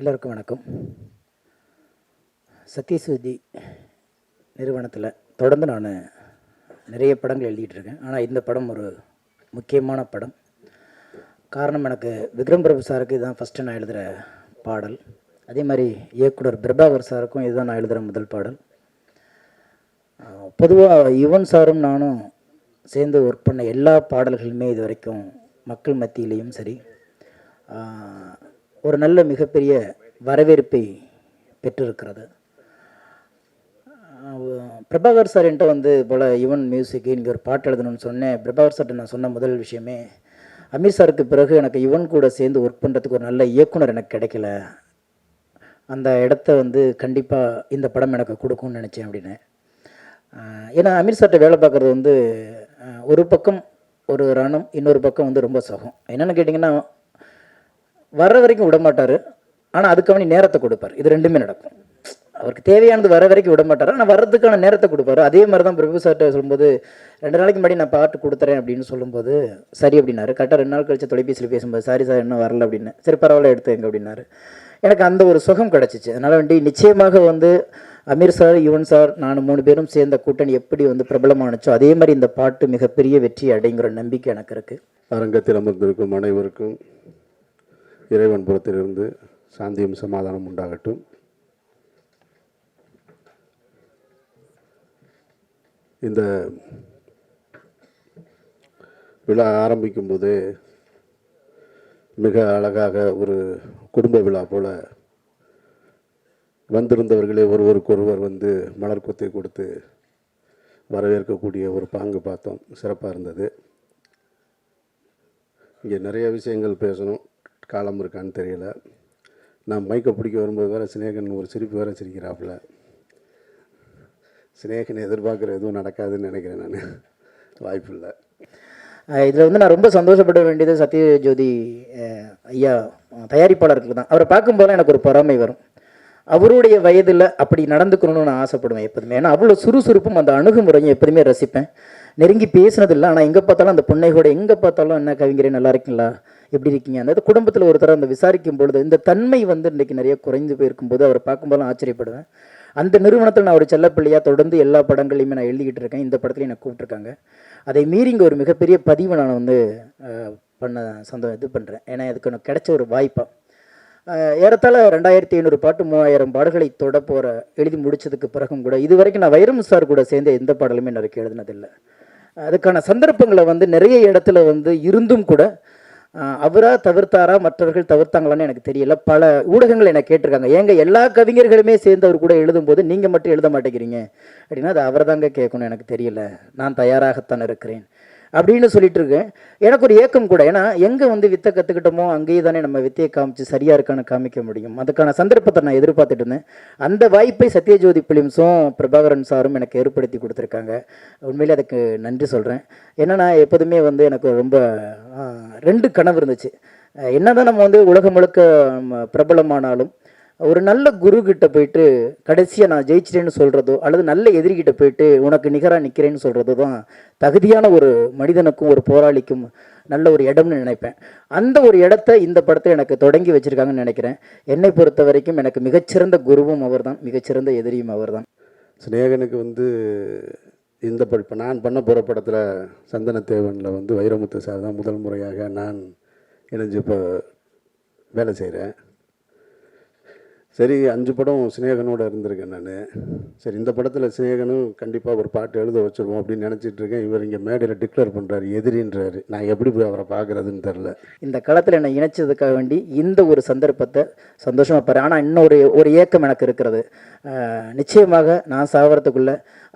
எல்லோருக்கும் வணக்கம். சத்யசுதி நிறுவனத்தில் தொடர்ந்து நான் நிறைய படங்கள் எழுதிட்டுருக்கேன். ஆனால் இந்த படம் ஒரு முக்கியமான படம். காரணம் எனக்கு விக்ரம் பிரபு சாருக்கு இதுதான் ஃபஸ்ட்டு நான் எழுதுகிற பாடல். அதே மாதிரி இயக்குனர் பிரபாகர் சாருக்கும் இதுதான் நான் எழுதுகிற முதல் பாடல். பொதுவாக யுவன் சாரும் நானும் சேர்ந்து ஒர்க் பண்ண எல்லா பாடல்களுமே இது வரைக்கும் மக்கள் மத்தியிலையும் சரி. ஒரு நல்ல மிகப்பெரிய வரவேற்பை பெற்றிருக்கிறது. பிரபாகர் சார் என்கிட்ட வந்து போல் யுவன் மியூசிக்கு இங்கே ஒரு பாட்டு எழுதணும்னு சொன்னேன். பிரபாகர் சார்கிட்ட நான் சொன்ன முதல் விஷயமே அமீர் சாருக்கு பிறகு எனக்கு யுவன் கூட சேர்ந்து ஒர்க் பண்ணுறதுக்கு ஒரு நல்ல இயக்குனர் எனக்கு கிடைக்கல. அந்த இடத்த வந்து கண்டிப்பாக இந்த படம் எனக்கு கொடுக்கும்னு நினச்சேன் அப்படின்னு. ஏன்னா அமீர் சார்ட்ட வேலை பார்க்குறது வந்து ஒரு பக்கம் ஒரு ரணம் இன்னொரு பக்கம் வந்து ரொம்ப சுகம். என்னென்னு கேட்டிங்கன்னா வர்ற வரைக்கும் விட மாட்டார். ஆனால் அவனி நேரத்தை கொடுப்பார். இது ரெண்டுமே நடக்கும். அவருக்கு தேவையானது வர வரைக்கும் விட மாட்டார். ஆனால் வர்றதுக்கான நேரத்தை கொடுப்பாரு. அதே மாதிரி தான் பிரபு சார்ட்ட சொல்லும்போது ரெண்டு நாளைக்கு முன்னாடி நான் பாட்டு கொடுத்துறேன் அப்படின்னு சொல்லும்போது சரி அப்படின்னாரு. கரெக்டாக ரெண்டு நாள் கழிச்சு தொலைபேசியில் பேசும்போது சாரி சார் இன்னும் வரல அப்படின்னு. சரி பரவாயில்ல எடுத்துங்க அப்படின்னாரு. எனக்கு அந்த ஒரு சுகம் கிடச்சிச்சு. அதனால் வேண்டி நிச்சயமாக வந்து அமீர் சார் யுவன் சார் நான் மூணு பேரும் சேர்ந்த கூட்டணி எப்படி வந்து பிரபலமானுச்சோ அதே மாதிரி இந்த பாட்டு மிகப்பெரிய வெற்றி அடைங்கிற நம்பிக்கை எனக்கு இருக்குது அரங்கத்தில் அமர்ந்திருக்கும் அனைவருக்கும் இறைவன் புறத்திலிருந்து சாந்தியும் சமாதானம் உண்டாகட்டும். இந்த விழா ஆரம்பிக்கும்போதே மிக அழகாக ஒரு குடும்ப விழா போல வந்திருந்தவர்களே ஒருவருக்கொருவர் வந்து மலர் கொத்தை கொடுத்து வரவேற்கக்கூடிய ஒரு பாங்கு பார்த்தோம். சிறப்பாக இருந்தது. இங்கே நிறைய விஷயங்கள் பேசணும். காலம் இருக்கான்னு தெரியல. நான் மைக்கை பிடிக்க வரும்போது வேறு சினேகன் ஒரு சிரிப்பு வேறு சிரிக்கிறாப்புல. சினேகன் எதிர்பார்க்குற எதுவும் நடக்காதுன்னு நினைக்கிறேன் நான். வாய்ப்பு இல்லை. இதில் வந்து நான் ரொம்ப சந்தோஷப்பட வேண்டியது சத்யஜோதி ஐயா அஹ், தயாரிப்பாளருக்கு தான். அவரை பார்க்கும்போது எனக்கு ஒரு பொறாமை வரும். அவருடைய வயதில் அப்படி நடந்துக்கணும்னு நான் ஆசைப்படுவேன் எப்போதுமே. ஏன்னா அவ்வளோ சுறுசுறுப்பும் அந்த அணுகுமுறையும் எப்போதுமே ரசிப்பேன். நெருங்கி பேசினதில்லை. ஆனால் எங்கே பார்த்தாலும் அந்த புன்னைகூட எங்கே பார்த்தாலும் என்ன கவிஞரே நல்லா இருக்கீங்களா? எப்படி இருக்கீங்க? அந்த குடும்பத்தில் ஒருத்தர் அந்த விசாரிக்கும் பொழுது இந்த தன்மை வந்து இன்றைக்கி நிறைய குறைந்து போயிருக்கும்போது அவரை பார்க்கும்போதெல்லாம் ஆச்சரியப்படுவேன். அந்த நிறுவனத்தில் நான் ஒரு செல்லப்பிள்ளையாக தொடர்ந்து எல்லா படங்களையுமே நான் எழுதிக்கிட்டு இருக்கேன். இந்த படத்துலையும் என்னை கூப்பிட்ருக்காங்க அதை மீறி இங்கே ஒரு மிகப்பெரிய பதிவை நான் வந்து பண்ண சொந்த இது பண்ணுறேன் ஏன்னா இதுக்கு எனக்கு கிடைச்ச ஒரு வாய்ப்பாக ஏறத்தாழ ரெண்டாயிரத்தி ஐநூறு பாட்டு மூவாயிரம் பாடல்களை தொட போகிற எழுதி முடிச்சதுக்கு பிறகும் கூட இது வரைக்கும் நான் வைரம் சார் கூட சேர்ந்து எந்த பாடலுமே நான் எழுதினதில்லை. அதுக்கான சந்தர்ப்பங்களை வந்து நிறைய இடத்துல வந்து இருந்தும் கூட அவரா தவிர்த்தாரா? மற்றவர்கள் தவிர்த்தாங்களான்னு எனக்கு தெரியல. பல ஊடகங்கள் என்னை கேட்டிருக்காங்க. ஏங்க எல்லா கவிஞர்களுமே சேர்ந்து அவர் கூட எழுதும்போது நீங்கள் மட்டும் எழுத மாட்டேங்கிறீங்க? அப்படின்னா அது அவர் தாங்க கேட்கணும் எனக்கு தெரியல. நான் தயாராகத்தான் இருக்கிறேன். அப்படின்னு சொல்லிட்டு இருக்கேன் எனக்கு ஒரு ஏக்கம் கூட. ஏன்னா எங்கே வந்து வித்தை கற்றுக்கிட்டோமோ அங்கேயே தானே நம்ம வித்தையை காமிச்சு சரியாக இருக்கான்னு காமிக்க முடியும். அதுக்கான சந்தர்ப்பத்தை நான் எதிர்பார்த்துட்டு இருந்தேன். அந்த வாய்ப்பை சத்யஜோதி பிலிம்ஸும் பிரபாகரன் சாரும் எனக்கு ஏற்படுத்தி கொடுத்துருக்காங்க. உண்மையிலே அதுக்கு நன்றி சொல்கிறேன் ஏன்னா நான் எப்போதுமே வந்து எனக்கு ரொம்ப ரெண்டு கனவு இருந்துச்சு. என்னதான் நம்ம வந்து உலகம் முழுக்க பிரபலமானாலும் ஒரு நல்ல குரு கிட்ட போயிட்டு கடைசியாக நான் ஜெயிச்சிட்டேன்னு சொல்கிறதோ அல்லது நல்ல எதிரிகிட்ட போயிட்டு உனக்கு நிகராக நிற்கிறேன்னு சொல்கிறது தான் தகுதியான ஒரு மனிதனுக்கும் ஒரு போராளிக்கும் நல்ல ஒரு இடம்னு நினைப்பேன். அந்த ஒரு இடத்த இந்த படத்தை எனக்கு தொடங்கி வச்சுருக்காங்கன்னு நினைக்கிறேன். என்னை பொறுத்த வரைக்கும் எனக்கு மிகச்சிறந்த குருவும் அவர்தான் மிகச்சிறந்த எதிரியும் அவர் தான் சிநேகனுக்கு வந்து இந்த படம் இப்போ நான் பண்ண போகிற படத்தில் சந்தனத்தேவனில் வந்து வைரமுத்து சார் தான் முதல் முறையாக நான் இணைஞ்சு இப்போ வேலை செய்கிறேன் சரி அஞ்சு படம் சினேகனோட இருந்திருக்கேன் நான். சரி இந்த படத்தில் சினேகனும் கண்டிப்பாக ஒரு பாட்டு எழுத வச்சிருவோம் அப்படின்னு நினச்சிட்டு இருக்கேன். இவர் இங்கே மேடையில் டிக்ளேர் பண்ணுறாரு எதிரின்றாரு. நான் எப்படி போய் அவரை பார்க்குறதுன்னு தெரில இந்த களத்தில் என்னை இணைச்சதுக்காக வேண்டி இந்த ஒரு சந்தர்ப்பத்தை சந்தோஷமாக பாரு. ஆனால் இன்னொரு ஒரு ஏக்கம் எனக்கு இருக்கிறது. நிச்சயமாக நான் சாவறதுக்குள்ள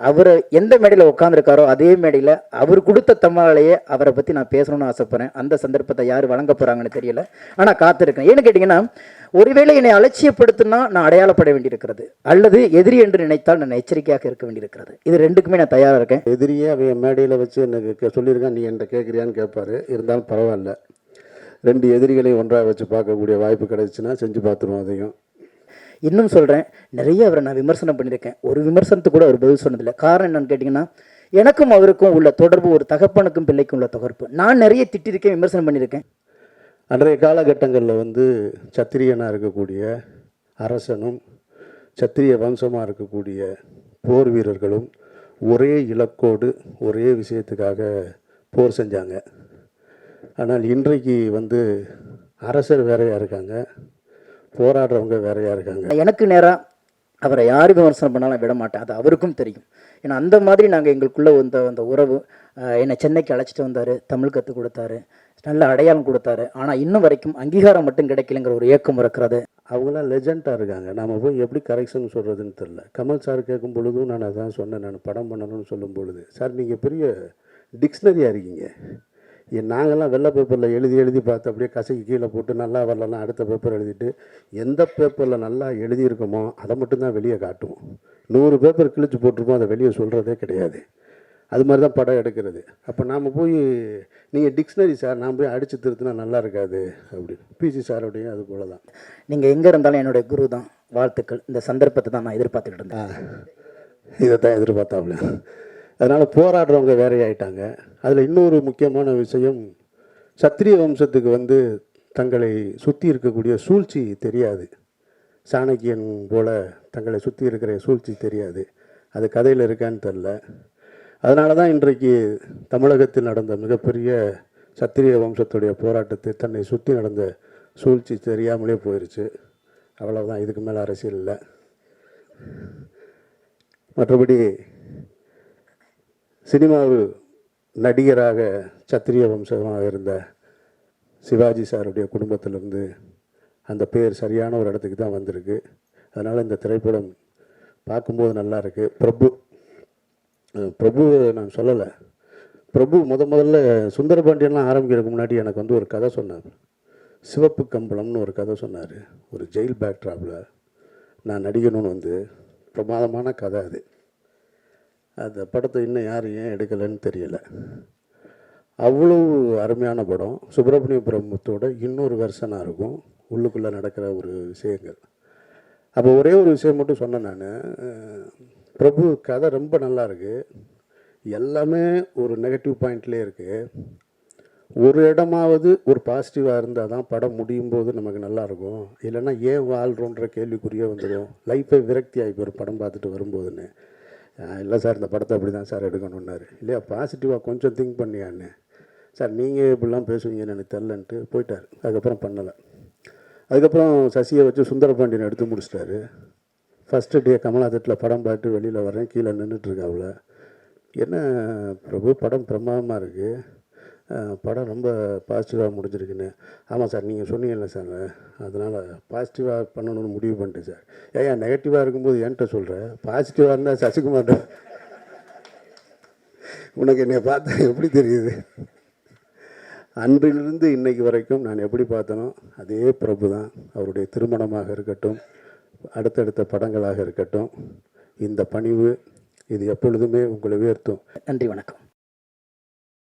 அவர் எந்த மேடையில் உட்காந்துருக்காரோ அதே மேடையில் அவர் கொடுத்த தமிழாலேயே அவரை பற்றி நான் பேசணும்னு ஆசைப்பட்றேன். அந்த சந்தர்ப்பத்தை யார் வழங்க போகிறாங்கன்னு தெரியல. ஆனால் காத்திருக்கேன். ஏன்னு கேட்டிங்கன்னா ஒருவேளை என்னை அலட்சியப்படுத்தினா நான் அடையாளப்பட வேண்டியிருக்கிறது. அல்லது எதிரி என்று நினைத்தால் நான் எச்சரிக்கையாக இருக்க வேண்டியிருக்கிறது. இது ரெண்டுக்குமே நான் தயாராக இருக்கேன். எதிரியே அவன் மேடையில் வச்சு எனக்கு சொல்லியிருக்கான் நீ என்கிட்ட கேட்குறியான்னு கேட்பாரு. இருந்தாலும் பரவாயில்ல. ரெண்டு எதிரிகளையும் ஒன்றாக வச்சு பார்க்கக்கூடிய வாய்ப்பு கிடைச்சுன்னா செஞ்சு பார்த்துருவோம் அதையும். இன்னும் சொல்கிறேன் நிறைய அவரை நான் விமர்சனம் பண்ணியிருக்கேன். ஒரு விமர்சனத்துக்கு கூட அவர் பதில் சொன்னதில்லை. காரணம் என்னன்னு கேட்டிங்கன்னா எனக்கும் அவருக்கும் உள்ள தொடர்பு ஒரு தகப்பனுக்கும் பிள்ளைக்கும் உள்ள தொடர்பு. நான் நிறைய திட்டிருக்கேன் விமர்சனம் பண்ணியிருக்கேன். அன்றைய காலகட்டங்களில் வந்து சத்திரியனாக இருக்கக்கூடிய அரசனும் சத்திரிய வம்சமாக இருக்கக்கூடிய போர் வீரர்களும் ஒரே இலக்கோடு ஒரே விஷயத்துக்காக போர் செஞ்சாங்க. ஆனால் இன்றைக்கு வந்து அரசர் வேறையாக இருக்காங்க போராடுறவங்க வேறையாக இருக்காங்க. எனக்கு நேராக அவரை யார் விமர்சனம் பண்ணாலும் விட மாட்டேன். அது அவருக்கும் தெரியும். ஏன்னா அந்த மாதிரி நாங்கள் எங்களுக்குள்ளே வந்த அந்த உறவு என்னை சென்னைக்கு அழைச்சிட்டு வந்தார் தமிழ் கற்றுக் கொடுத்தாரு. நல்ல அடையாளம் கொடுத்தாரு. ஆனால் இன்னும் வரைக்கும் அங்கீகாரம் மட்டும் கிடைக்கலங்கிற ஒரு ஏக்கம் இருக்கிறது. அவங்களாம் லெஜெண்டாக இருக்காங்க. நம்ம போய் எப்படி கரெக்ஷன் சொல்கிறதுன்னு தெரில கமல் சார் கேட்கும் பொழுதும் நான் அதான் சொன்னேன். நான் படம் பண்ணணும்னு சொல்லும் பொழுது சார் நீங்கள் பெரிய டிக்ஷனரியாக இருக்கீங்க. ஏன் நாங்கள்லாம் வெள்ளை பேப்பரில் எழுதி எழுதி பார்த்து அப்படியே கசைக்கு கீழே போட்டு நல்லா வரலன்னா அடுத்த பேப்பர் எழுதிட்டு எந்த பேப்பரில் நல்லா எழுதியிருக்கோமோ அதை மட்டும்தான் வெளியே காட்டுவோம். நூறு பேப்பர் கிழிச்சு போட்டிருப்போம். அதை வெளியே சொல்கிறதே கிடையாது. அது மாதிரி தான் படம் எடுக்கிறது. அப்போ நாம் போய் நீங்கள் டிக்ஷனரி சார் நான் போய் அடித்து திருத்தினா நல்லா இருக்காது அப்படின்னு பிசி சாரோடையும் அது போல தான் நீங்கள் எங்கே இருந்தாலும் என்னுடைய குரு தான். வாழ்த்துக்கள். இந்த சந்தர்ப்பத்தை தான் நான் எதிர்பார்த்துக்கிட்டு இருந்தேன். இதை தான் எதிர்பார்த்தாப்புல அதனால் போராடுறவங்க வேறையாயிட்டாங்க. அதில் இன்னொரு முக்கியமான விஷயம் சத்திரிய வம்சத்துக்கு வந்து தங்களை சுற்றி இருக்கக்கூடிய சூழ்ச்சி தெரியாது. சாணக்கியன் போல தங்களை சுற்றி இருக்கிற சூழ்ச்சி தெரியாது. அது கதையில் இருக்கான்னு தெரில அதனால தான் இன்றைக்கு தமிழகத்தில் நடந்த மிகப்பெரிய சத்திரிய வம்சத்துடைய போராட்டத்தை தன்னை சுற்றி நடந்த சூழ்ச்சி தெரியாமலே போயிடுச்சு அவ்வளோதான் இதுக்கு மேலே அரசியல் இல்லை. மற்றபடி சினிமாவில் நடிகராக சத்திரிய வம்சமாக இருந்த சிவாஜி சாருடைய குடும்பத்திலிருந்து அந்த பேர் சரியான ஒரு இடத்துக்கு தான் வந்திருக்கு. அதனால் இந்த திரைப்படம் பார்க்கும்போது நல்லா இருக்குது பிரபு பிரபுவை பிரபு நான் சொல்லலை. பிரபு முத முதல்ல சுந்தரபாண்டியன்லாம் ஆரம்பிக்கிறதுக்கு முன்னாடி எனக்கு வந்து ஒரு கதை சொன்னார். சிவப்பு கம்பளம்னு ஒரு கதை சொன்னார். ஒரு ஜெயில் பேக்ட்ராப்பில் நான் நடிக்கணும்னு வந்து பிரமாதமான கதை அது. அந்த படத்தை இன்னும் யாரும் ஏன் எடுக்கலைன்னு தெரியலை. அவ்வளோ அருமையான படம். சுப்பிரமணிய பிரம்மத்தோட இன்னொரு வருஷனாக இருக்கும். உள்ளுக்குள்ளே நடக்கிற ஒரு விஷயங்கள். அப்போ ஒரே ஒரு விஷயம் மட்டும் சொன்னேன் நான். பிரபு கதை ரொம்ப நல்லா இருக்குது எல்லாமே ஒரு நெகட்டிவ் பாயிண்ட்லேயே இருக்குது ஒரு இடமாவது ஒரு பாசிட்டிவாக இருந்தால் தான் படம் முடியும் போது நமக்கு நல்லா இருக்கும். இல்லைன்னா ஏன் வாழ்கிறோன்ற கேள்விக்குறியே வந்துடும் லைஃபே விரக்தி ஆகி போயிடும் படம் பார்த்துட்டு வரும்போதுன்னு. இல்லை சார் இந்த படத்தை அப்படி தான் சார் எடுக்கணுன்னாரு இல்லையா பாசிட்டிவாக கொஞ்சம் திங்க் பண்ணியான்னு. சார் நீங்கள் இப்படிலாம் பேசுவீங்கன்னு எனக்கு தெரிலன்ட்டு போயிட்டார். அதுக்கப்புறம் பண்ணலை. அதுக்கப்புறம் சசியை வச்சு சுந்தரபாண்டியன் எடுத்து முடிச்சிட்டாரு. ஃபஸ்ட்டு டே கமலாதட்டில் படம் பார்த்து வெளியில் வரேன் கீழே நின்றுட்டுருக்காப்புல என்ன பிரபு படம் பிரமாதமாக இருக்குது படம் ரொம்ப பாசிட்டிவாக முடிஞ்சிருக்குன்னு. ஆமாம் சார் நீங்கள் சொன்னீங்கல்ல சார் அதனால் பாசிட்டிவாக பண்ணணும்னு முடிவு பண்ணிட்டேன் சார். ஏன் நெகட்டிவாக இருக்கும்போது என்கிட்ட சொல்கிறேன் பாசிட்டிவாக இருந்தால் சசிகுமார்ட்ட உனக்கு என்னை பார்த்தா எப்படி தெரியுது? அன்றிலிருந்து இன்னைக்கு வரைக்கும் நான் எப்படி பார்த்தனோ அதே பிரபு தான். அவருடைய திருமணமாக இருக்கட்டும் அடுத்தடுத்த படங்களாக இருக்கட்டும். இந்த பணிவு இது எப்பொழுதுமே உங்களை உயர்த்தும். நன்றி வணக்கம்.